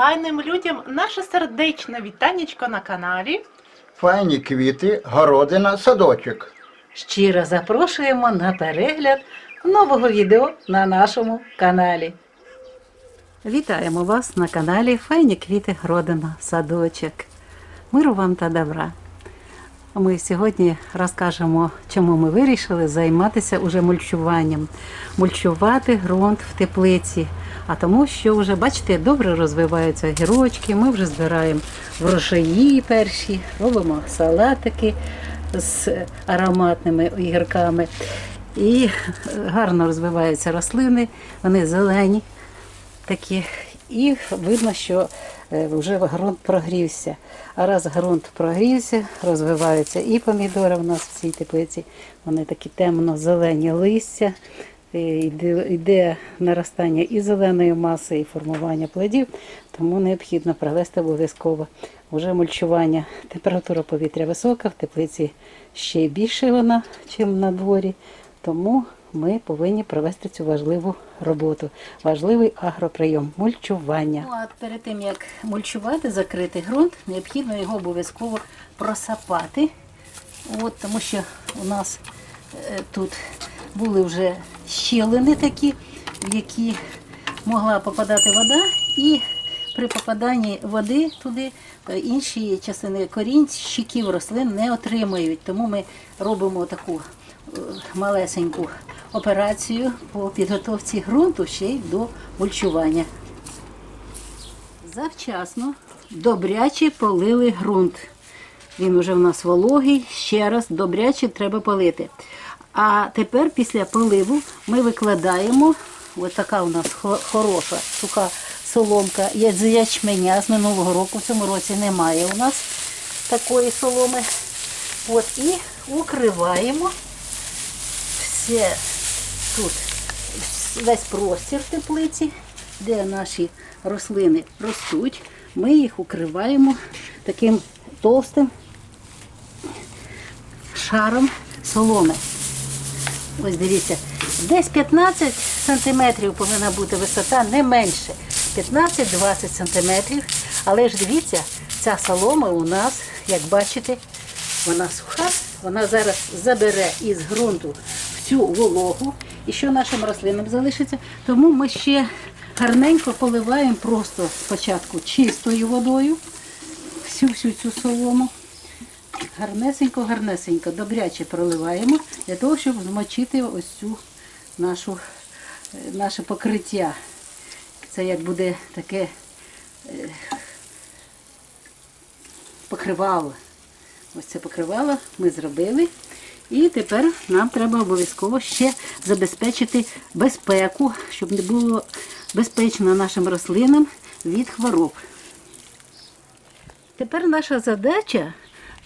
файним людям наше сердечне вітанечко на каналі. Файні квіти, городина, садочок. Щиро запрошуємо на перегляд нового відео на нашому каналі. Вітаємо вас на каналі Файні квіти городина, Садочок. Миру вам та добра. Ми сьогодні розкажемо, чому ми вирішили займатися уже мульчуванням. Мульчувати ґрунт в теплиці. А тому, що вже, бачите, добре розвиваються огірочки, ми вже збираємо врожаї перші, робимо салатики з ароматними огірками. І гарно розвиваються рослини, вони зелені такі. І видно, що вже ґрунт прогрівся. А раз ґрунт прогрівся, розвиваються і помідори в нас в цій теплиці. Вони такі темно-зелені листя. е, йде наростання і зеленої маси, і формування плодів, тому необхідно провести обов'язково вже мульчування. Температура повітря висока, в теплиці ще більше вона, ніж на дворі. Тому ми повинні провести цю важливу роботу, важливий агроприйом мульчування. Ну, а перед тим як мульчувати, закрити ґрунт, необхідно його обов'язково просапати. От, тому що у нас е, тут були вже щілини такі, в які могла попадати вода, і при попаданні води туди е, інші частини корінь, щиків рослин не отримують. Тому ми робимо таку е, малесеньку операцію по підготовці ґрунту ще й до мульчування. Завчасно добряче полили ґрунт. Він уже в нас вологий, ще раз добряче треба полити. А тепер після поливу ми викладаємо, ось така у нас хороша суха соломка з ячменя з минулого року. В цьому році немає у нас такої соломи. От, і укриваємо все тут весь простір теплиці, де наші рослини ростуть. Ми їх укриваємо таким товстим шаром соломи. Ось дивіться, десь 15 сантиметрів повинна бути висота, не менше. 15-20 сантиметрів. Але ж дивіться, ця солома у нас, як бачите, вона суха, вона зараз забере із ґрунту всю вологу. І що нашим рослинам залишиться? Тому ми ще гарненько поливаємо просто спочатку чистою водою всю-всю цю солому. Гарнесенько, гарнесенько, добряче проливаємо для того, щоб змочити ось цю нашу, е, наше покриття. Це як буде таке е, покривало. Ось це покривало ми зробили. І тепер нам треба обов'язково ще забезпечити безпеку, щоб не було безпечно нашим рослинам від хвороб. Тепер наша задача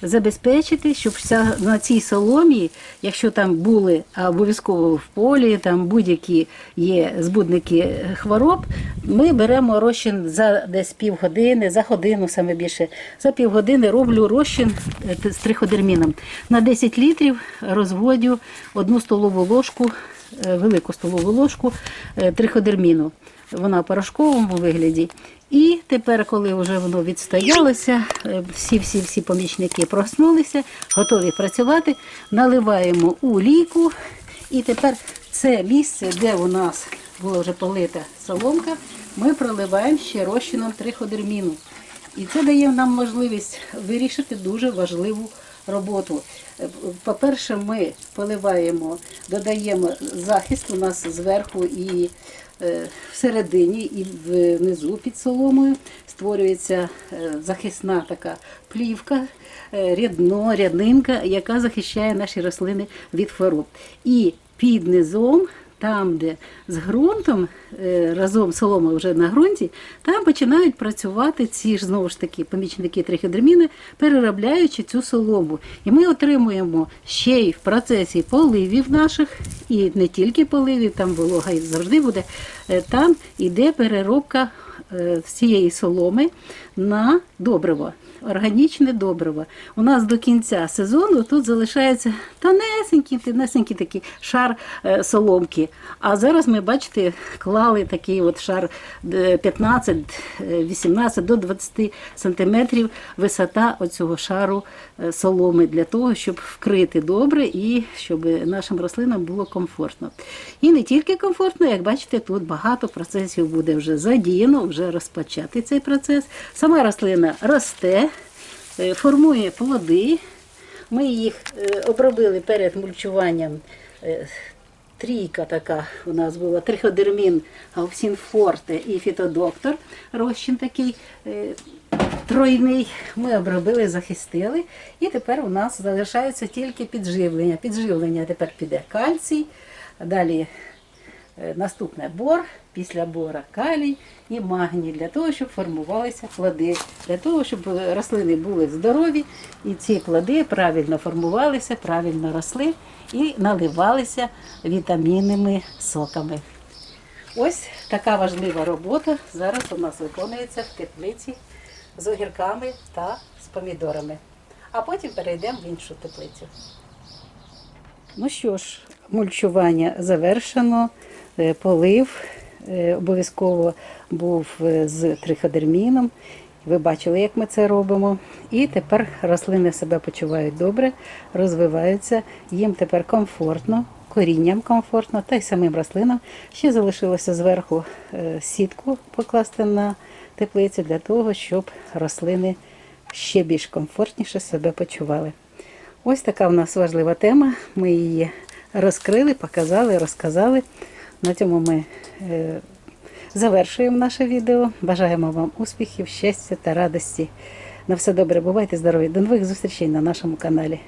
забезпечити, щоб вся на цій соломі, якщо там були обов'язково в полі, там будь-які є збудники хвороб, ми беремо розчин за десь півгодини, за годину саме більше. За півгодини роблю розчин е, з триходерміном. На 10 літрів розводю одну столову ложку, е, велику столову ложку е, триходерміну. Вона в порошковому вигляді. І тепер, коли вже воно відстоялося, всі-всі-всі помічники проснулися, готові працювати, наливаємо у ліку. І тепер це місце, де у нас була вже полита соломка, ми проливаємо ще розчином триходерміну. І це дає нам можливість вирішити дуже важливу роботу. Е, По-перше, ми поливаємо, додаємо захист у нас зверху і е, всередині, і внизу під соломою створюється е, захисна така плівка, е, рядно, ряднинка, яка захищає наші рослини від хвороб. І під низом там, де з ґрунтом, е, разом солома вже на ґрунті, там починають працювати ці ж знову ж таки помічники трихідерміни, переробляючи цю солому. І ми отримуємо ще й в процесі поливів наших, і не тільки поливів, там волога завжди буде. е, Там іде переробка всієї соломи на добриво. Органічне добриво. У нас до кінця сезону тут залишається тонесенький, тонесенький такий шар е, соломки. А зараз ми, бачите, клали такий от шар е, 15, е, 18 до 20 сантиметрів висота оцього шару е, соломи для того, щоб вкрити добре і щоб нашим рослинам було комфортно. І не тільки комфортно, як бачите, тут багато процесів буде вже задіяно, вже розпочати цей процес. Сама рослина росте, е, формує плоди. Ми їх е, обробили перед мульчуванням. е, Трійка така у нас була триходермін, гаусінфорте і фітодоктор. Розчин такий тройний. Ми обробили, захистили. І тепер у нас залишається тільки підживлення. Підживлення тепер піде кальцій, далі Наступне бор, після бора калій і магній для того, щоб формувалися плоди, для того, щоб е, рослини були здорові і ці плоди правильно формувалися, правильно росли і наливалися вітамінними соками. Ось така важлива робота зараз у нас виконується в теплиці з огірками та з помідорами. А потім перейдемо в іншу теплицю. Ну що ж, мульчування завершено, е, полив е, обов'язково був е, з триходерміном. Ви бачили, як ми це робимо. І тепер рослини себе почувають добре, розвиваються, їм тепер комфортно, корінням комфортно, та й самим рослинам. Ще залишилося зверху е, сітку покласти на теплицю для того, щоб рослини ще більш комфортніше себе почували. Ось така в нас важлива тема. Ми її розкрили, показали, розказали. На цьому ми е, завершуємо наше відео. Бажаємо вам успіхів, щастя та радості. На все добре, бувайте здорові. До нових зустрічей на нашому каналі.